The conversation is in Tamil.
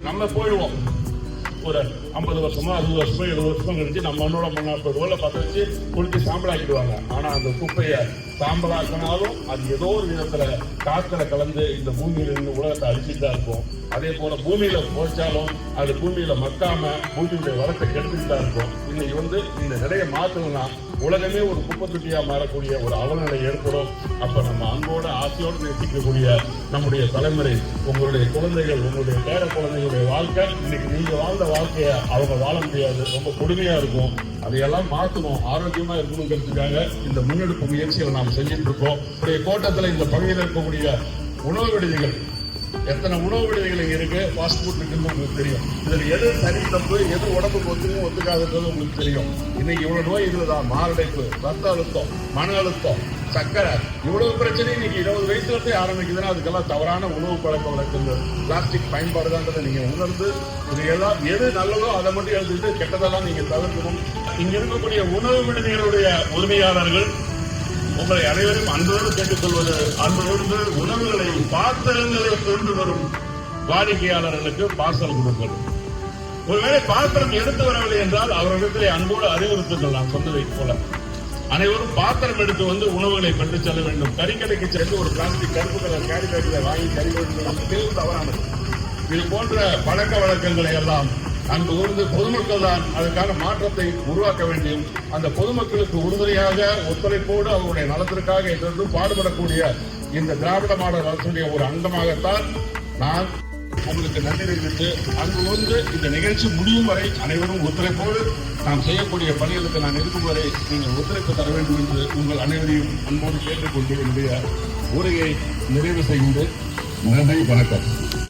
நம்ம போயிடுவோம். ஒரு ஐம்பது வருஷமோ அறுபது வருஷமோ எழுபது வருஷமோ கழிச்சு நம்ம மண்ணோட மண்ணாட்டு ரோல பத்த வச்சு குளிச்சு சாம்பலாக்கிடுவாங்க ஆனா அந்த குப்பையை சாம்பலாக்கினாலும் அது ஏதோ ஒரு விதத்துல காத்துல கலந்து இந்த பூமியில இருந்து உலகத்தை அழிச்சுட்டு தான் இருக்கும். அதே போல பூமியில போச்சாலும் அது பூமியில மக்காம பூமியுடைய வளத்தை கெடுத்துட்டு தான் இருக்கும். இன்னைக்கு வந்து இந்த நிலையை மாத்தணும்னா உலகமே ஒரு குப்பை தொட்டியா மாறக்கூடிய ஒரு அவலநிலை ஏற்படும். அப்ப நம்ம அன்போட ஆசையோடு நேசிக்கக்கூடிய நம்முடைய தலைமுறை உங்களுடைய குழந்தைகள் உங்களுடைய பேர குழந்தைகள் வாழ்க்கை இன்னைக்கு நீங்க வாழ்ந்த வாழ்க்கைய அவங்க வாழ முடியாது. ரொம்ப கொடுமையா இருக்கும். அதையெல்லாம் மாற்றணும் ஆரோக்கியமா இருக்கணுங்கிறதுக்காக இந்த முன்னெடுப்பு முயற்சிகளை நாம் செஞ்சுட்டு இருக்கோம். கோட்டத்தில் இந்த பகுதியில் இருக்கக்கூடிய உணவு விடுதிகள் எத்தனை உணவு விடுதிகள் இங்க இருக்கு? ஃபாஸ்ட் ஃபுட் இருக்குன்னு உங்களுக்கு தெரியும். இதுல எது சரி தப்பு எது உடம்புக்கு ஒத்துக்கும் ஒத்துக்காதுன்றது உங்களுக்கு தெரியும். இன்னைக்கு இவ்வளவு நோய் இதுதான் மாரடைப்பு ரத்த அழுத்தம் மன அழுத்தம் சக்கரை இவ்வளவு பிரச்சனை இன்னைக்கு இருபது வயசுல இருந்தே ஆரம்பிக்குதுன்னா அதுக்கெல்லாம் தவறான உணவு பழக்க வழக்கங்கள் பிளாஸ்டிக் பயன்பாடுதான்றதை நீங்க உணர்ந்து இது எல்லாம் எது நல்லதோ அதை மட்டும் எழுதிட்டு கெட்டதெல்லாம் நீங்க தவிர்க்கணும். இங்க இருக்கக்கூடிய உணவு விடுதிகளுடைய உரிமையாளர்கள் உங்களை அனைவரும் அன்போடு கேட்டுக்கொள்வது அன்போடு உணவுகளை பாத்திரங்களை கொண்டு வரும் வாடிக்கையாளர்களுக்கு பார்சல் கொடுங்கள் ஒருவேளை பாத்திரம் எடுத்து வரவில்லை என்றால் அவர்களிடத்திலே அன்போடு அறிவுறுத்துங்கள் நான் சொன்னதை போல. அனைவரும் பாத்திரம் எடுத்து வந்து உணவுகளை பெற்று செல்ல வேண்டும். கறிக்கடைக்கு சென்று ஒரு பிளாஸ்டிக் கருப்பு கலர் கேரி பேக்கில் வாங்கி கறி தவறானது. இது போன்ற பழக்க வழக்கங்களை எல்லாம் அங்கு இருந்து பொதுமக்கள் தான் அதற்கான மாற்றத்தை உருவாக்க வேண்டும். அந்த பொதுமக்களுக்கு உறுதுணையாக ஒத்துழைப்போடு அவருடைய நலத்திற்காக என்றென்றும் பாடுபடக்கூடிய இந்த திராவிட மாடல் அரசுடைய ஒரு அங்கமாகத்தான் நான் உங்களுக்கு நன்றி தெரிவித்து அங்கு வந்து இந்த நிகழ்ச்சி முடியும் வரை அனைவரும் ஒத்துழைப்போடு நாம் செய்யக்கூடிய பணிகளுக்கு நான் இருக்கும் வரை நீங்கள் ஒத்துழைப்பு தர வேண்டும் என்று உங்கள் அனைவரையும் அன்போடு கேட்டுக்கொண்டு என்னுடைய உரையை நிறைவு செய்கின்றேன் நன்றி வணக்கம்.